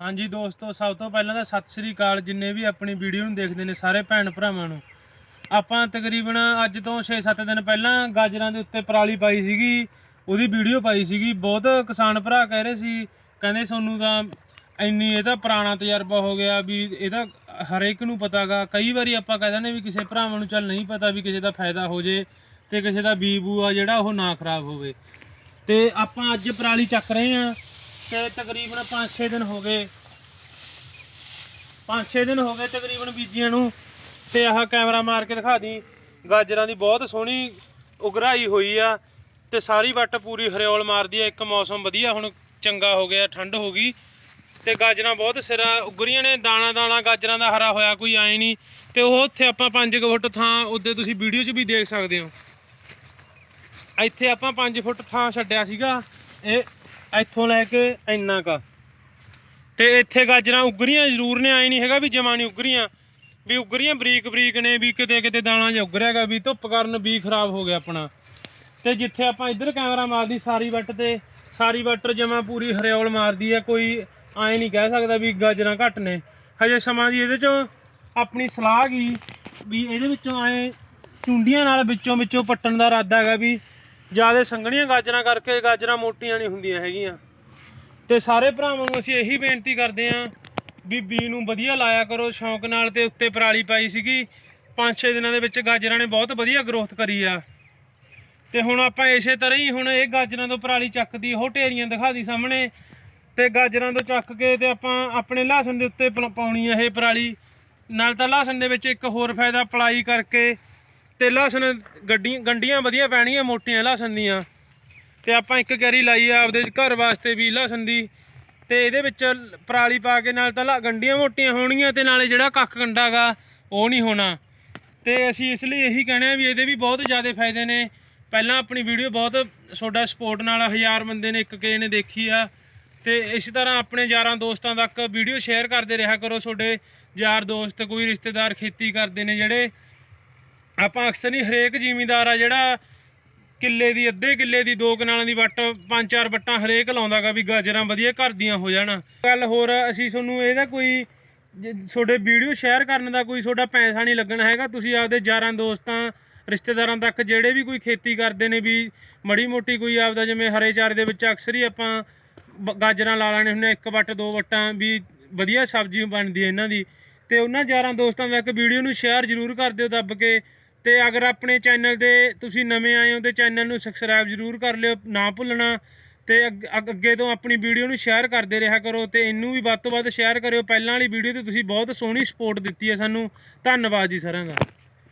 ਹਾਂਜੀ ਦੋਸਤੋ, ਸਭ ਤੋਂ ਪਹਿਲਾਂ ਤਾਂ ਸਤਿ ਸ੍ਰੀ ਅਕਾਲ। ਜਿੰਨੇ ਵੀ ਆਪਣੀ ਵੀਡੀਓ ਨੂੰ ਦੇਖਦੇ ਨੇ ਸਾਰੇ ਭੈਣ ਭਰਾਵਾਂ ਨੂੰ। ਆਪਾਂ ਤਕਰੀਬਨ ਅੱਜ ਤੋਂ 6-7 ਦਿਨ ਪਹਿਲਾਂ ਗਾਜਰਾਂ ਦੇ ਉੱਤੇ ਪਰਾਲੀ ਪਾਈ ਸੀਗੀ, ਉਹਦੀ ਵੀਡੀਓ ਪਾਈ ਸੀਗੀ। ਬਹੁਤ ਕਿਸਾਨ ਭਰਾ ਕਹਿ ਰਹੇ ਸੀ, ਕਹਿੰਦੇ ਤੁਹਾਨੂੰ ਤਾਂ ਇੰਨੀ ਇਹਦਾ ਪੁਰਾਣਾ ਤਜਰਬਾ ਹੋ ਗਿਆ ਵੀ ਇਹਦਾ ਹਰੇਕ ਨੂੰ ਪਤਾਗਾ। ਕਈ ਵਾਰੀ ਆਪਾਂ ਕਹਿ ਦਿੰਦੇ ਵੀ ਕਿਸੇ ਭਰਾਵਾਂ ਨੂੰ ਚੱਲ ਨਹੀਂ ਪਤਾ ਵੀ ਕਿਸੇ ਦਾ ਫਾਇਦਾ ਹੋ ਜੇ ਤੇ ਕਿਸੇ ਦਾ ਬੀ ਬੂ ਆ ਜਿਹੜਾ ਉਹ ਨਾ ਖਰਾਬ ਹੋਵੇ। ਤੇ ਆਪਾਂ ਅੱਜ ਪਰਾਲੀ ਚੱਕ ਰਹੇ ਆ ਤੇ ਤਕਰੀਬਨ 5-6 ਦਿਨ ਹੋ ਗਏ। 5-6 ਦਿਨ ਹੋ ਗਏ ਤਕਰੀਬਨ ਬੀਜੀਆਂ ਨੂੰ ਤੇ ਆਹ ਕੈਮਰਾ ਮਾਰ ਕੇ ਦਿਖਾ ਦੀ। ਗਾਜਰਾਂ ਦੀ ਬਹੁਤ ਸੋਹਣੀ ਉਗਰਾਈ ਹੋਈ ਆ ਤੇ ਸਾਰੀ ਵੱਟ ਪੂਰੀ ਹਰਿਓਲ ਮਾਰਦੀ ਆ। ਇੱਕ ਮੌਸਮ ਵਧੀਆ ਹੁਣ ਚੰਗਾ ਹੋ ਗਿਆ, ਠੰਡ ਹੋ ਗਈ। ਤੇ ਗਾਜਰਾਂ ਬਹੁਤ ਸਿਰਾ ਉਗਰੀਆਂ ਨੇ, ਦਾਣਾ ਦਾਣਾ ਗਾਜਰਾਂ ਦਾ ਹਰਾ ਹੋਇਆ, ਕੋਈ ਆਏ ਨਹੀਂ। ਤੇ ਉਹ ਉੱਥੇ ਆਪਾਂ 5 ਫੁੱਟ ਥਾਂ ਉੱਤੇ ਤੁਸੀਂ ਵੀਡੀਓ 'ਚ ਵੀ ਦੇਖ ਸਕਦੇ ਹੋ। ਇੱਥੇ ਆਪਾਂ 5 ਫੁੱਟ ਥਾਂ ਛੱਡਿਆ ਸੀਗਾ। ਇਹ ਇੱਥੋਂ ਲੈ ਕੇ ਇੰਨਾ ਕਾ। ਤੇ ਇੱਥੇ ਗਾਜਰਾਂ ਉਗਰੀਆਂ ਜ਼ਰੂਰ ਨੇ, ਆਏ ਨਹੀਂ ਹੈਗਾ ਵੀ ਜਮਾ ਨਹੀਂ ਉਗਰੀਆਂ। ਵੀ ਉਗਰੀਆਂ ਬਰੀਕ ਬਰੀਕ ਨੇ, ਵੀ ਕਿਤੇ ਕਿਤੇ ਦਾਣਾ ਜਿਹਾ ਉਗਰਿਆਗਾ ਵੀ ਧੁੱਪ ਕਾਰਨ ਵੀ ਖਰਾਬ ਹੋ ਗਿਆ ਆਪਣਾ। ਤੇ ਜਿੱਥੇ ਆਪਾਂ ਇੱਧਰ ਕੈਮਰਾ ਮਾਰਦੀ, ਸਾਰੀ ਵੱਟ ਤੇ, ਸਾਰੀ ਵੱਟ ਜਮਾ ਪੂਰੀ ਹਰਿਓਲ ਮਾਰਦੀ ਆ ਕੋਈ ਐਂ ਨਹੀਂ ਕਹਿ ਸਕਦਾ ਵੀ ਗਾਜਰਾਂ ਘੱਟ ਨੇ। ਹਜੇ ਸਮਾਂ ਦੀ ਇਹਦੇ ਚੋਂ ਆਪਣੀ ਸਲਾਹ ਗਈ ਵੀ ਇਹਦੇ ਵਿੱਚੋਂ ਐਂ ਚੁੰਡੀਆਂ ਨਾਲ ਵਿੱਚੋਂ ਵਿੱਚੋਂ ਪੱਟਣ ਦਾ ਇਰਾਦਾ ਹੈਗਾ ਵੀ ਜ਼ਿਆਦਾ ਸੰਘਣੀਆਂ ਗਾਜਰਾਂ ਕਰਕੇ ਗਾਜਰਾਂ ਮੋਟੀਆਂ ਨਹੀਂ ਹੁੰਦੀਆਂ ਹੈਗੀਆਂ। ਤੇ ਸਾਰੇ ਭਰਾਵਾਂ ਨੂੰ ਅਸੀਂ ਇਹੀ ਬੇਨਤੀ ਕਰਦੇ ਆਂ ਵੀ ਬੀ ਨੂੰ ਵਧੀਆ ਲਾਇਆ ਕਰੋ। ਸ਼ੌਂਕ ਨਾਲ ਤੇ ਉੱਤੇ ਪਰਾਲੀ ਪਾਈ ਸੀਗੀ। 5-6 ਦਿਨਾਂ ਦੇ ਵਿੱਚ ਗਾਜਰਾਂ ਨੇ ਬਹੁਤ ਵਧੀਆ ਗਰੋਥ ਕਰੀ ਆ। ਤੇ ਹੁਣ ਆਪਾਂ ਇਸੇ ਤਰ੍ਹਾਂ ਹੀ ਹੁਣ ਇਹ ਗਾਜਰਾਂ ਤੋਂ ਪਰਾਲੀ ਚੱਕਦੀ, ਉਹ ਢੇਰੀਆਂ ਦਿਖਾ ਦੀ ਸਾਹਮਣੇ। ਤੇ ਗਾਜਰਾਂ ਤੋਂ ਚੱਕ ਕੇ ਤੇ ਆਪਾਂ ਆਪਣੇ ਲਹਸਨ ਦੇ ਉੱਤੇ ਪ- ਪਾਉਣੀ ਆ ਇਹ ਪਰਾਲੀ। ਨਾਲ ਤਾਂ ਲਹਸਨ ਦੇ ਵਿੱਚ ਇੱਕ ਹੋਰ ਫਾਇਦਾ ਪਲਾਈ ਕਰਕੇ ਤੇ ਲਸਣ ਗੱਡੀਆਂ ਗੰਡੀਆਂ ਵਧੀਆ ਪੈਣੀਆਂ, ਮੋਟੀਆਂ ਲਹਸਨ ਦੀਆਂ। ਤੇ ਆਪਾਂ ਇੱਕ ਕੈਰੀ ਲਾਈ ਆ ਆਪਦੇ ਘਰ ਵਾਸਤੇ ਵੀ ਲਸਣ ਦੀ। ਤੇ ਇਹਦੇ ਵਿੱਚ ਪਰਾਲੀ ਪਾ ਕੇ ਨਾਲ ਤਾਂ ਲਾ- ਗੰਡੀਆਂ ਮੋਟੀਆਂ ਹੋਣਗੀਆਂ ਤੇ ਨਾਲੇ ਜਿਹੜਾ ਕੱਖ ਗੰਡਾਗਾ ਉਹ ਨਹੀਂ ਹੋਣਾ। ਤੇ ਅਸੀਂ ਇਸ ਲਈ ਇਹੀ ਕਹਿੰਦੇ ਆ ਵੀ ਇਹਦੇ ਵੀ ਬਹੁਤ ਜ਼ਿਆਦਾ ਫਾਇਦੇ ਨੇ। ਪਹਿਲਾਂ ਆਪਣੀ ਵੀਡੀਓ ਬਹੁਤ ਤੁਹਾਡਾ ਸਪੋਰਟ ਨਾਲ ਹਜ਼ਾਰ ਬੰਦੇ ਨੇ ਇੱਕ ਕੇ ਨੇ ਦੇਖੀ ਆ। ਤੇ ਇਸੇ ਤਰ੍ਹਾਂ ਆਪਣੇ ਯਾਰਾਂ ਦੋਸਤਾਂ ਤੱਕ ਵੀਡੀਓ ਸ਼ੇਅਰ ਕਰਦੇ ਰਿਹਾ ਕਰੋ। ਤੁਹਾਡੇ ਯਾਰ ਦੋਸਤ, ਕੋਈ ਰਿਸ਼ਤੇਦਾਰ ਖੇਤੀ ਕਰਦੇ ਨੇ ਜਿਹੜੇ ਆਪਾਂ ਅਕਸਰ ਹੀ ਹਰੇਕ ਜ਼ਿਮੀਂਦਾਰ ਆ ਜਿਹੜਾ ਕਿੱਲੇ ਦੀ, ਅੱਧੇ ਕਿੱਲੇ ਦੀ, ਦੋ ਕਨਾਲਾਂ ਦੀ ਵੱਟ, ਪੰਜ ਚਾਰ ਵੱਟਾਂ ਹਰੇਕ ਲਾਉਂਦਾਗਾ ਵੀ ਗਾਜਰਾਂ ਵਧੀਆ ਘਰ ਦੀਆਂ ਹੋ ਜਾਣ। ਗੱਲ ਹੋਰ, ਅਸੀਂ ਤੁਹਾਨੂੰ ਇਹਦਾ ਕੋਈ ਜੇ ਤੁਹਾਡੇ ਵੀਡੀਓ ਸ਼ੇਅਰ ਕਰਨ ਦਾ ਕੋਈ ਤੁਹਾਡਾ ਪੈਸਾ ਨਹੀਂ ਲੱਗਣਾ ਹੈਗਾ, ਤੁਸੀਂ ਆਪਦੇ ਯਾਰਾਂ, ਦੋਸਤਾਂ, ਰਿਸ਼ਤੇਦਾਰਾਂ ਤੱਕ ਜਿਹੜੇ ਵੀ ਕੋਈ ਖੇਤੀ ਕਰਦੇ ਨੇ ਵੀ ਮੜੀ ਮੋਟੀ ਕੋਈ ਆਪਦਾ ਜਿਵੇਂ ਹਰੇ ਚਾਰੇ ਦੇ ਵਿੱਚ ਅਕਸਰ ਹੀ ਆਪਾਂ ਬ- ਗਾਜਰਾਂ ਲਾ ਲੈਣੇ ਹੁੰਦੇ ਇੱਕ ਵੱਟ, ਦੋ ਵੱਟਾਂ ਵੀ ਵਧੀਆ ਸਬਜ਼ੀ ਬਣਦੀ ਹੈ ਇਹਨਾਂ ਦੀ। ਤੇ ਉਹਨਾਂ ਯਾਰਾਂ, ਦੋਸਤਾਂ ਤੱਕ ਵੀਡੀਓ ਨੂੰ ਸ਼ੇਅਰ ਜ਼ਰੂਰ ਕਰ ਦਿਓ ਦੱਬ ਕੇ। ਤੇ ਅਗਰ ਆਪਣੇ ਚੈਨਲ ਤੇ ਤੁਸੀਂ ਨਵੇਂ ਆਏ ਹੋ ਤੇ ਚੈਨਲ ਨੂੰ ਸਬਸਕ੍ਰਾਈਬ ਜ਼ਰੂਰ ਕਰ ਲਿਓ, ਨਾ ਭੁੱਲਣਾ ਤੇ ਅੱਗ- ਅੱਗ- ਅੱਗੇ ਤੋਂ ਆਪਣੀ ਵੀਡੀਓ ਨੂੰ ਸ਼ੇਅਰ ਕਰਦੇ ਰਿਹਾ ਕਰੋ ਤੇ ਇਹਨੂੰ ਵੀ ਵੱਧ ਤੋਂ ਵੱਧ ਸ਼ੇਅਰ ਕਰਿਓ। ਪਹਿਲਾਂ ਵਾਲੀ ਵੀਡੀਓ ਤੇ ਤੁਸੀਂ ਬਹੁਤ ਸੋਹਣੀ ਸਪੋਰਟ ਦਿੱਤੀ ਹੈ ਸਾਨੂੰ। ਧੰਨਵਾਦ ਜੀ ਸਾਰਿਆਂ ਦਾ।